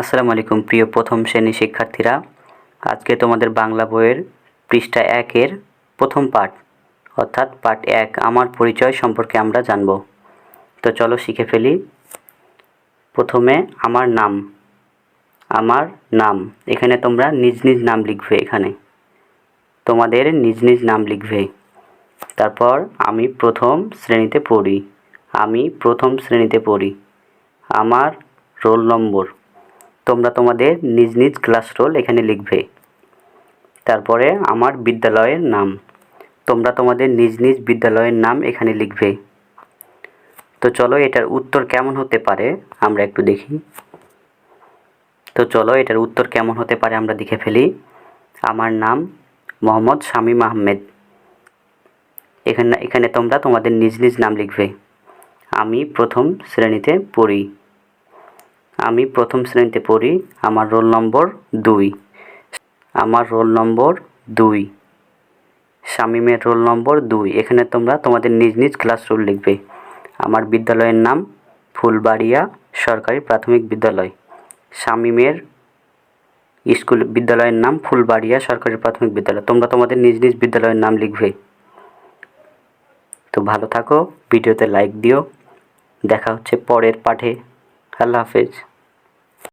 আসসালামু আলাইকুম, প্রিয় প্রথম শ্রেণি শিক্ষার্থীরা। আজকে তোমাদের বাংলা বইয়ের পৃষ্ঠা একের প্রথম পাঠ, অর্থাৎ পাঠ এক, আমার পরিচয় সম্পর্কে আমরা জানব। তো চলো শিখে ফেলি। প্রথমে আমার নাম। আমার নাম। এখানে তোমরা নিজ নিজ নাম লিখবে এখানে। তোমাদের নিজ নিজ নাম লিখবে। তারপর আমি প্রথম শ্রেণীতে পড়ি। আমি প্রথম শ্রেণীতে পড়ি। আমার রোল নম্বর। তোমরা তোমাদের নিজ নিজ ক্লাস রোল এখানে লিখবে। তারপরে আমার বিদ্যালয়ের নাম। তোমরা তোমাদের নিজ নিজ বিদ্যালয়ের নাম এখানে লিখবে। তো চলো এটার উত্তর কেমন হতে পারে আমরা একটু দেখি। তো চলো এটার উত্তর কেমন হতে পারে আমরা দেখে ফেলি। আমার নাম মোহাম্মদ শামীম আহমেদ। এখানে এখানে তোমরা তোমাদের নিজ নিজ নাম লিখবে। আমি প্রথম শ্রেণীতে পড়ি। আমি প্রথম শ্রেণীতে পড়ি আমার রোল নম্বর দুই। আমার রোল নম্বর দুই। শামীমের রোল নম্বর দুই। এখানে তোমরা তোমাদের নিজ নিজ ক্লাস রোল লিখবে। আমার বিদ্যালয়ের নাম ফুলবাড়িয়া সরকারি প্রাথমিক বিদ্যালয়। শামীমের স্কুল বিদ্যালয়ের নাম ফুলবাড়িয়া সরকারি প্রাথমিক বিদ্যালয়। তোমরা তোমাদের নিজ নিজ বিদ্যালয়ের নাম লিখবে। তো ভালো থাকো, ভিডিওতে লাইক দিও। দেখা হচ্ছে পরের পাঠে। আল্লাহ হাফেজ।